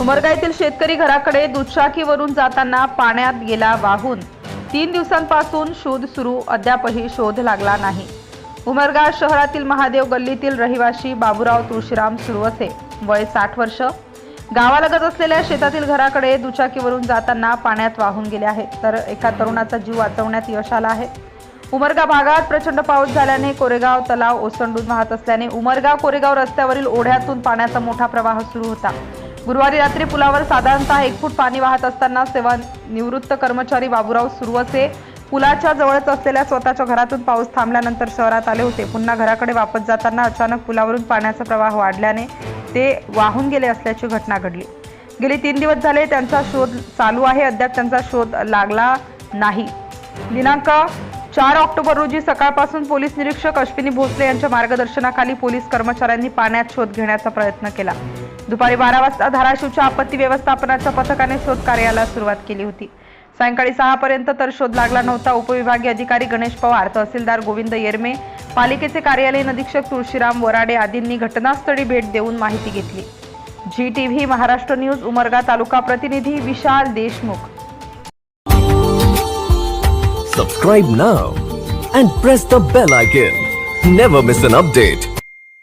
उमरगा येथील शेतकरी घराकडे दुचाकीवरून जाताना पाण्यात गेला वाहून. तीन दिवसांपासून शोध सुरू अद्यापही शोध लागला नाही. उमरगा शहरातील महादेव गल्लीतील रहिवासी बाबूराव तुळशीराम सुरवसे वय साठ वर्ष. गावालगत असलेल्या शेतातील घराकडे दुचाकीवरून जाताना पाण्यात वाहून गेले आहेत. तर एका तरुणाचा जीव वाचवण्यात यश आला आहे. उमरगा भागात प्रचंड पाऊस झाल्याने कोरेगाव तलाव ओसंडून वाहत असल्याने उमरगा कोरेगाव रस्त्यावरील ओढ्यातून पाण्याचा मोठा प्रवाह सुरू होता. गुरुवारी रात्री पुलावर साधारणतः एक फूट पाणी वाहत असताना सेवा निवृत्त कर्मचारी बाबूराव सुरवसे पुलाच्या जवळच असलेल्या स्वतःच्या घरातून पाऊस थांबल्यानंतर शहरात आले होते. पुन्हा घराकडे वापस जाताना अचानक पुलावरून पाण्याचा प्रवाह वाढल्याने ते वाहून गेले असल्याची घटना घडली. गेली तीन दिवस झाले त्यांचा शोध चालू आहे. अद्याप त्यांचा शोध लागला नाही. दिनांक चार ऑक्टोबर रोजी सकाळपासून पोलीस निरीक्षक अश्विनी भोसले यांच्या मार्गदर्शनाखाली पोलीस कर्मचाऱ्यांनी पाण्यात शोध घेण्याचा प्रयत्न केला. दुपारी बारा वाजता धाराशिवच्या आपत्ती व्यवस्थापनाच्या पथकाने शोध कार्याला सुरुवात केली होती सायंकाळी सहापर्यंत तर शोध लागला नव्हता उपविभागीय अधिकारी गणेश पवार तहसीलदार गोविंद येरमे पालिकेचे कार्यालयीन अधीक्षक तुळशीराम वराडे आदींनी घटनास्थळी भेट देऊन माहिती घेतली जी टीव्ही महाराष्ट्र न्यूज उमरगा तालुका प्रतिनिधी Vishal Deshmukh Subscribe now and press the bell icon. Never miss an update.